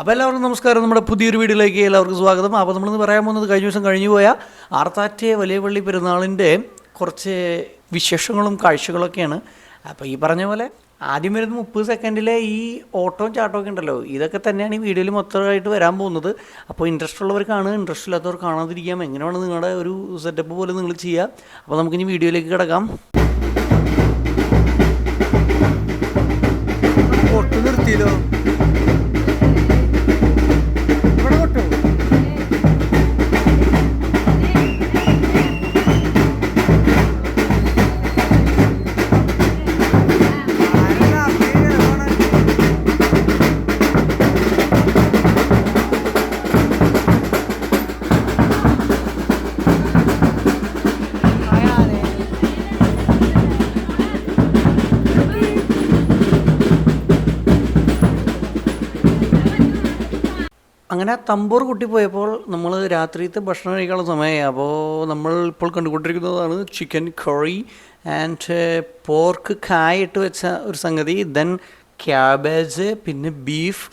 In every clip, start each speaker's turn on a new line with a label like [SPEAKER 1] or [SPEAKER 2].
[SPEAKER 1] അപ്പോൾ എല്ലാവർക്കും നമസ്കാരം. നമ്മുടെ പുതിയൊരു വീഡിയോയിലേക്ക് എല്ലാവർക്കും സ്വാഗതം. അപ്പോൾ നമ്മളിന്ന് പറയാൻ പോകുന്നത് കഴിഞ്ഞ ദിവസം കഴിഞ്ഞു പോയ ആർത്താറ്റെ വലിയ പള്ളി പെരുന്നാളിന്റെ കുറച്ച് വിശേഷങ്ങളും കാഴ്ചകളൊക്കെയാണ്. അപ്പോൾ ഈ പറഞ്ഞ പോലെ ആദ്യം വരുന്ന മുപ്പത് സെക്കൻഡിലെ ഈ ഓട്ടവും ചാട്ടവും ഒക്കെ ഉണ്ടല്ലോ ഇതൊക്കെ തന്നെയാണ് ഈ വീഡിയോയിൽ മൊത്തമായിട്ട് വരാൻ പോകുന്നത്. അപ്പോൾ ഇൻട്രസ്റ്റ് ഉള്ളവർ ഉള്ളവർക്കാണ് ഇൻട്രസ്റ്റ് ഇല്ലാത്തവർ കാണാതിരിക്കാം. എങ്ങനെയാണ് നിങ്ങളുടെ ഒരു സെറ്റപ്പ് പോലെ നിങ്ങൾ ചെയ്യുക അപ്പോൾ നമുക്കിനി വീഡിയോയിലേക്ക് കിടക്കാം. അങ്ങനെ തമ്പൂർ കുട്ടി പോയപ്പോൾ നമ്മൾ രാത്രിയത്തെ ഭക്ഷണം കഴിക്കാനുള്ള സമയമായി. അപ്പോൾ നമ്മൾ ഇപ്പോൾ കണ്ടുകൊണ്ടിരിക്കുന്നതാണ് ചിക്കൻ കറി ആൻഡ് പോർക്ക് കായിട്ട് വെച്ച ഒരു സംഗതി ദെൻ ക്യാബേജ് പിന്നെ ബീഫ്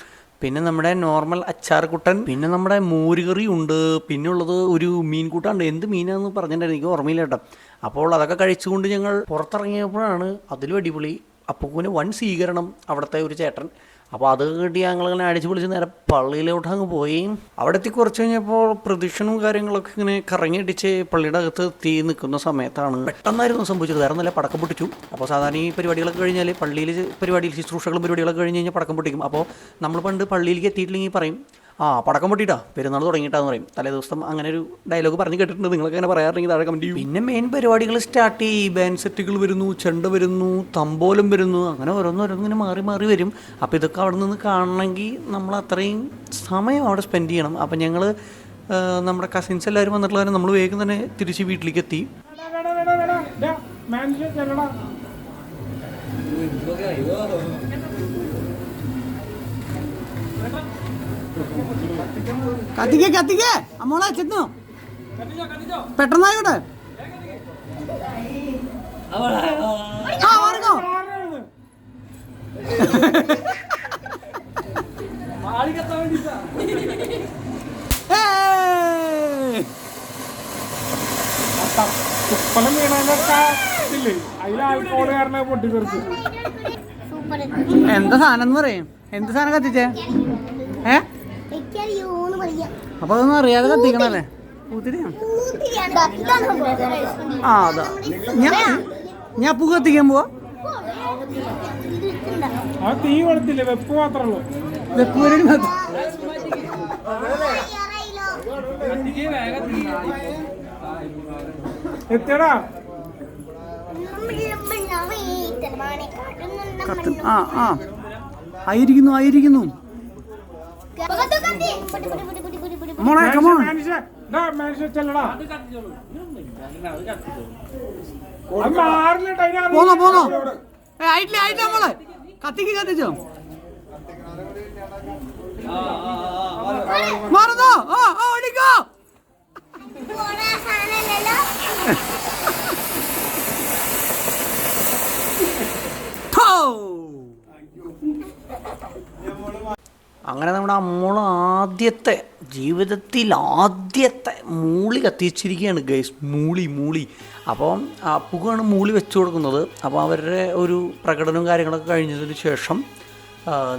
[SPEAKER 1] പിന്നെ നമ്മുടെ നോർമൽ അച്ചാർക്കുട്ടൻ പിന്നെ നമ്മുടെ മോരുകറി ഉണ്ട് പിന്നെ ഉള്ളത് ഒരു മീൻ കൂട്ടാണ്ട് എന്ത് മീനാന്ന് പറഞ്ഞിട്ടുണ്ടായിരുന്നു എനിക്ക് ഓർമ്മയില്ല കേട്ടോ. അപ്പോൾ അതൊക്കെ കഴിച്ചുകൊണ്ട് ഞങ്ങൾ പുറത്തിറങ്ങിയപ്പോഴാണ് അതിലും അടിപൊളി അപ്പൂവിന് വൻ സ്വീകരണം അവിടുത്തെ ഒരു ചേട്ടൻ അപ്പോൾ അത് കിട്ടി ഞങ്ങളിങ്ങനെ അടിച്ചു പൊളിച്ച് നേരെ പള്ളിയിലോട്ട് അങ്ങ് പോയി. അവിടെ എത്തി കുറച്ച് കഴിഞ്ഞപ്പോൾ പ്രദക്ഷിണവും കാര്യങ്ങളൊക്കെ ഇങ്ങനെ കറങ്ങിയടിച്ച് പള്ളിയുടെ അകത്ത് തീ നിൽക്കുന്ന സമയത്താണ്. പെട്ടെന്നായിരുന്നു സംഭവിച്ചത്. വേറെ നല്ല പടക്കം പൊട്ടിച്ചു. അപ്പോൾ സാധാരണ ഈ പരിപാടികളൊക്കെ കഴിഞ്ഞാൽ പള്ളിയിൽ പരിപാടിയിൽ ശുശ്രൂഷകളും പരിപാടികളൊക്കെ കഴിഞ്ഞ് കഴിഞ്ഞാൽ പടക്കം പൊട്ടിക്കും. അപ്പോൾ നമ്മൾ പണ്ട് പള്ളിയിലേക്ക് എത്തിയിട്ടില്ലെങ്കിൽ പറയും ആ പടക്കം പൊട്ടിട്ടാ? പെരുന്നാൾ തുടങ്ങിയിട്ടാന്ന് പറയും. തലേ ദിവസം അങ്ങനെ ഒരു ഡയലോഗ് പറഞ്ഞു കേട്ടിട്ടുണ്ട്. നിങ്ങൾക്ക് അങ്ങനെ പറയാറുണ്ടെങ്കിൽ താഴെ കമന്റ് ചെയ്യും. പിന്നെ മെയിൻ പരിപാടികൾ സ്റ്റാർട്ട് ചെയ്യും. ബാൻഡ് സെറ്റുകൾ വരുന്നു ചെണ്ട വരുന്നു തമ്പോലം വരുന്നു അങ്ങനെ ഓരോന്നോരോന്നിങ്ങനെ മാറി മാറി വരും. അപ്പോൾ ഇതൊക്കെ അവിടെ നിന്ന് കാണണമെങ്കിൽ നമ്മൾ അത്രയും സമയം അവിടെ സ്പെൻഡ് ചെയ്യണം. അപ്പം ഞങ്ങൾ നമ്മുടെ കസിൻസ് എല്ലാവരും വന്നിട്ടുള്ളവരെ നമ്മൾ വേഗം തന്നെ തിരിച്ച് വീട്ടിലേക്ക് എത്തി.
[SPEAKER 2] കത്തിക്ക കത്തിക്ക. അമ്മോളെ ചെന്നു. പെട്ടെന്നായിക്കോട്ടെ. ആ!
[SPEAKER 3] തുപ്പലം അതിൽ കാരണം പൊട്ടിത്തെറിച്ച്
[SPEAKER 2] എന്താ സാധനം എന്ന് പറയും? എന്ത് സാധനം കത്തിച്ചേ? ഏ? അപ്പൊ അതൊന്നും അറിയാതെ കത്തിക്കണല്ലേ? ആ അതാ. ഞാൻ ഞാൻ പൂ കത്തിക്കാൻ പോവാ.
[SPEAKER 3] ആ തീ കൊളുത്തില്ലേ? വെപ്പ് മാത്രമേ
[SPEAKER 2] കത്ത്. ആ ആ. ആയിരിക്കുന്നു ആയിരിക്കുന്നു. മോളെ കമോൺ പോന്നോ പോന്നോ. ഏ ആയിട്ടില്ല ആയിട്ടില്ല മോളെ. കത്തിക്ക് കത്തിച്ചോ. മറന്നോ? ഓ ഓ ഓടിക്കോ.
[SPEAKER 1] അങ്ങനെ നമ്മുടെ അമ്മോൾ ആദ്യത്തെ ജീവിതത്തിൽ ആദ്യത്തെ മൂളി കത്തിച്ചിരിക്കുകയാണ് ഗൈസ്. മൂളി മൂളി. അപ്പം അപ്പുകയാണ് മൂളി വെച്ചു കൊടുക്കുന്നത്. അപ്പോൾ അവരുടെ ഒരു പ്രകടനവും കാര്യങ്ങളൊക്കെ കഴിഞ്ഞതിന് ശേഷം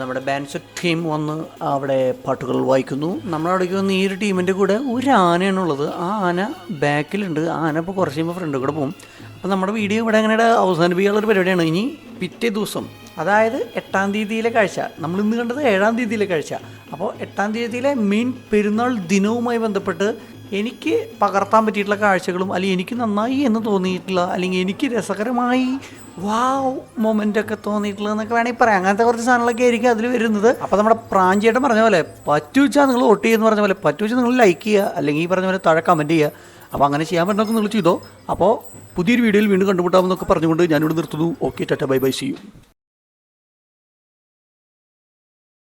[SPEAKER 1] നമ്മുടെ ബാൻസ് ടീം വന്ന് അവിടെ പാട്ടുകൾ വായിക്കുന്നു. നമ്മുടെ അവിടേക്ക് വന്ന് ഈ ഒരു ടീമിന്റെ കൂടെ ഒരു ആനയാണുള്ളത്. ആ ആന ബാക്കിലുണ്ട്. ആ ആന ഇപ്പോൾ കുറച്ച് കഴിയുമ്പോൾ ഫ്രണ്ട് കൂടെ പോകും അപ്പോൾ നമ്മുടെ വീഡിയോ ഇവിടെ അങ്ങനെ അവസാനിപ്പിക്കാനുള്ളൊരു പരിപാടിയാണ്. ഇനി പിറ്റേ ദിവസം അതായത് എട്ടാം തീയതിയിലെ കാഴ്ച. നമ്മൾ ഇന്ന് കണ്ടത് ഏഴാം തീയതിയിലെ കാഴ്ച. അപ്പോൾ എട്ടാം തീയതിയിലെ മെയിൻ പെരുന്നാൾ ദിനവുമായി ബന്ധപ്പെട്ട് എനിക്ക് പകർത്താൻ പറ്റിയിട്ടുള്ള കാഴ്ചകളും അല്ലെങ്കിൽ എനിക്ക് നന്നായി എന്ന് തോന്നിയിട്ടുള്ള അല്ലെങ്കിൽ എനിക്ക് രസകരമായി വാവ് മൊമെന്റ് ഒക്കെ തോന്നിയിട്ടുള്ളത് എന്നൊക്കെ വേണമെങ്കിൽ പറയാം. അങ്ങനത്തെ കുറച്ച് സാധനങ്ങളൊക്കെ ആയിരിക്കും അതിൽ വരുന്നത്. അപ്പോൾ നമ്മുടെ പ്രാഞ്ചിയേട്ടൻ പറഞ്ഞ പോലെ പറ്റുവെച്ചാൽ നിങ്ങൾ വോട്ട് ചെയ്യുമെന്ന് പറഞ്ഞ പോലെ പറ്റുവെച്ചാൽ നിങ്ങൾ ലൈക്ക് ചെയ്യുക. അല്ലെങ്കിൽ ഈ പറഞ്ഞ പോലെ താഴെ കമന്റ് ചെയ്യുക. അപ്പോൾ അങ്ങനെ ചെയ്യാൻ പറ്റുന്നൊക്കെ നിങ്ങൾ ചെയ്തോ. അപ്പോൾ പുതിയൊരു വീഡിയോയിൽ വീണ്ടും കണ്ടുമുട്ടാമെന്നൊക്കെ പറഞ്ഞുകൊണ്ട് ഞാനിവിടെ നിർത്തുന്നു. Okay tata bye bye see you